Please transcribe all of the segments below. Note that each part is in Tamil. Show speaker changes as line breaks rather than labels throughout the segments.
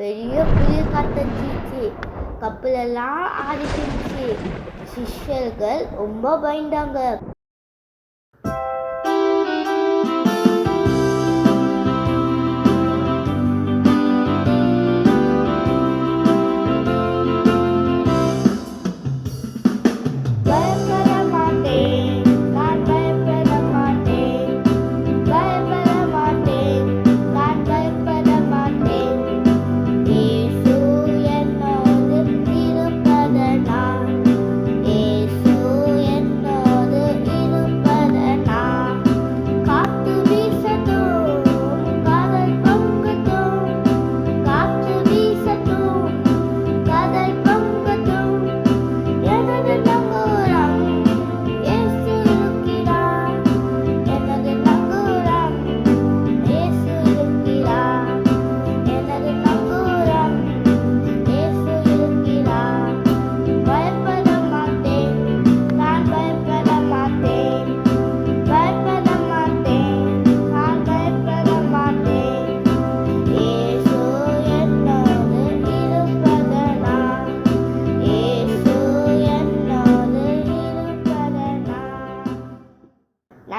பெரிய புயல் காத்தடிச்சிச்சு கப்பலெல்லாம் ஆடிச்சிருச்சு சிஷ்யர்கள் ரொம்ப பயந்தாங்க.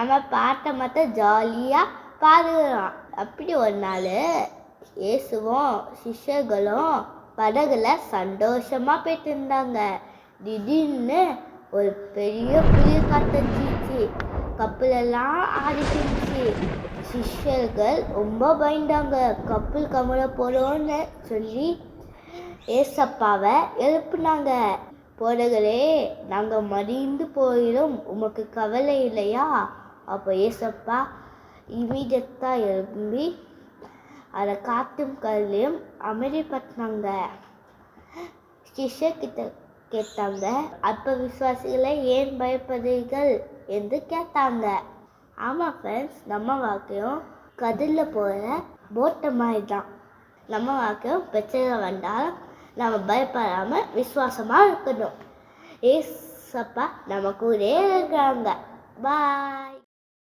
நம்ம பாட்டை மட்டும் ஜாலியாக பாடுகிறோம் அப்படி ஒரு நாள் இயேசுவும் சிஷ்யர்களும் படகுல சந்தோஷமாக போயிட்டு இருந்தாங்க திடீர்னு ஒரு பெரிய புயல் காத்தடிச்சிச்சு கப்பலெல்லாம் ஆடிச்சிருச்சு சிஷ்யர்கள் ரொம்ப பயந்தாங்க. கப்பல் கமல போகிறோன்னு சொல்லி ஏசப்பாவை எழுப்புனாங்க. போடுகளே நாங்கள் மறிந்து போயிடும் உமக்கு கவலை இல்லையா? அப்போ ஏசப்பா இமீடியட்டாக எழும்பி அதை காட்டும் கல்லையும் அமைதிப்படுத்தினாங்க. சிஷ்யக்கிட்ட கேட்டாங்க அப்போ விசுவாசிகளை ஏன் பயப்படுறீர்கள் என்று கேட்டாங்க. ஆமாம் ஃப்ரெண்ட்ஸ் நம்ம வாக்கையும் கதிரில் போகிற போட்டை மாதிரி தான் நம்ம வாக்கையும் பிரச்சனை வந்தாலும் நம்ம பயப்படாமல் விசுவாசமாக இருக்கணும். ஏசப்பா நம்ம கூட இருக்கிறாங்க. பாய்